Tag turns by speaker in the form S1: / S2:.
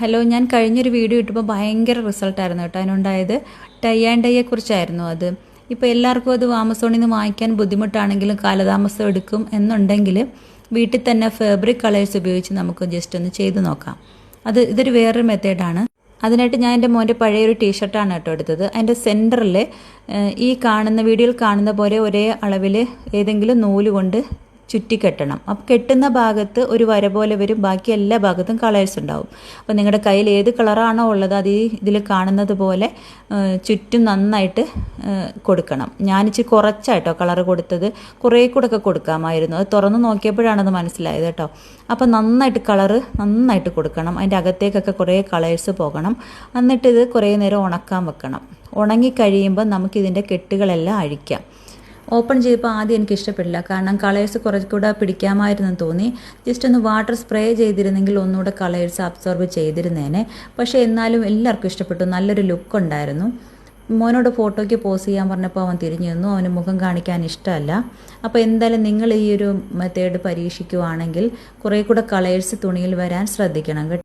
S1: Hello ഞാൻ കഴിഞ്ഞൊരു video ഇട്ടപ്പോൾ ഭയങ്കര റിസൾട്ടായിരുന്നു കേട്ടോ. അതിനുണ്ടായത് ടൈ ആൻഡ് ഡൈയെ കുറിച്ചായിരുന്നു അത്. ഇപ്പോൾ എല്ലാവർക്കും അത് ആമസോണിൽ നിന്ന് വാങ്ങിക്കാൻ ബുദ്ധിമുട്ടാണെങ്കിലും കാലതാമസം എടുക്കും എന്നുണ്ടെങ്കിൽ വീട്ടിൽ തന്നെ ഫാബ്രിക് കളേഴ്സ് ഉപയോഗിച്ച് നമുക്ക് ജസ്റ്റ് ഒന്ന് ചെയ്ത് നോക്കാം. അത് ഇതൊരു വേറൊരു മെത്തേഡാണ് അതിനായിട്ട് ഞാൻ എന്റെ മോന്റെ പഴയൊരു ടീഷർട്ടാണ് കേട്ടോ എടുത്തത്. അതിന്റെ സെന്ററിൽ ഈ കാണുന്ന വീഡിയോയിൽ കാണുന്ന പോലെ ഒരേ അളവിൽ ഏതെങ്കിലും നൂൽ കൊണ്ട് ചുറ്റിക്കെട്ടണം. അപ്പോൾ കെട്ടുന്ന ഭാഗത്ത് ഒരു വര പോലെ വരും. ബാക്കി എല്ലാ ഭാഗത്തും കളേഴ്സ് ഉണ്ടാവും. അപ്പോൾ നിങ്ങളുടെ കയ്യിൽ ഏത് കളറാണോ ഉള്ളത് അത് ഈ ഇതിൽ കാണുന്നത് പോലെ ചുറ്റും നന്നായിട്ട് കൊടുക്കണം. ഞാനിച്ചിരി കുറച്ചായിട്ടോ കളർ കൊടുത്തത്. കുറേ കൂടെ ഒക്കെ കൊടുക്കാമായിരുന്നു. അത് തുറന്ന് നോക്കിയപ്പോഴാണ് അത് മനസ്സിലായത് കേട്ടോ. അപ്പോൾ നന്നായിട്ട് കളറ് നന്നായിട്ട് കൊടുക്കണം. അതിന്റെ അകത്തേക്കൊക്കെ കുറേ കളേഴ്സ് പോകണം. എന്നിട്ട് ഇത് കുറേ നേരം ഉണക്കാൻ വെക്കണം. ഉണങ്ങി കഴിയുമ്പോൾ നമുക്കിതിന്റെ കെട്ടുകളെല്ലാം അഴിക്കാം. ഓപ്പൺ ചെയ്തപ്പോൾ ആദ്യം എനിക്ക് ഇഷ്ടപ്പെട്ടില്ല കാരണം കളേഴ്സ് കുറച്ചുകൂടെ പിടിക്കാമായിരുന്നു തോന്നി. ജസ്റ്റ് ഒന്ന് വാട്ടർ സ്പ്രേ ചെയ്തിരുന്നെങ്കിൽ ഒന്നുകൂടെ കളേഴ്സ് അബ്സോർബ് ചെയ്തിരുന്നേനെ. പക്ഷേ എന്നാലും എല്ലാവർക്കും ഇഷ്ടപ്പെട്ടു. നല്ലൊരു ലുക്ക് ഉണ്ടായിരുന്നു. മോനോട് ഫോട്ടോയ്ക്ക് പോസ് ചെയ്യാൻ പറഞ്ഞപ്പോൾ അവൻ തിരിഞ്ഞു നിന്നു. അവന് മുഖം കാണിക്കാൻ ഇഷ്ടമല്ല. അപ്പോൾ എന്തായാലും നിങ്ങൾ ഈ ഒരു മെത്തേഡ് പരീക്ഷിക്കുവാണെങ്കിൽ കുറേ കൂടെ കളേഴ്സ് തുണിയിൽ വരാൻ ശ്രദ്ധിക്കണം കേട്ടോ.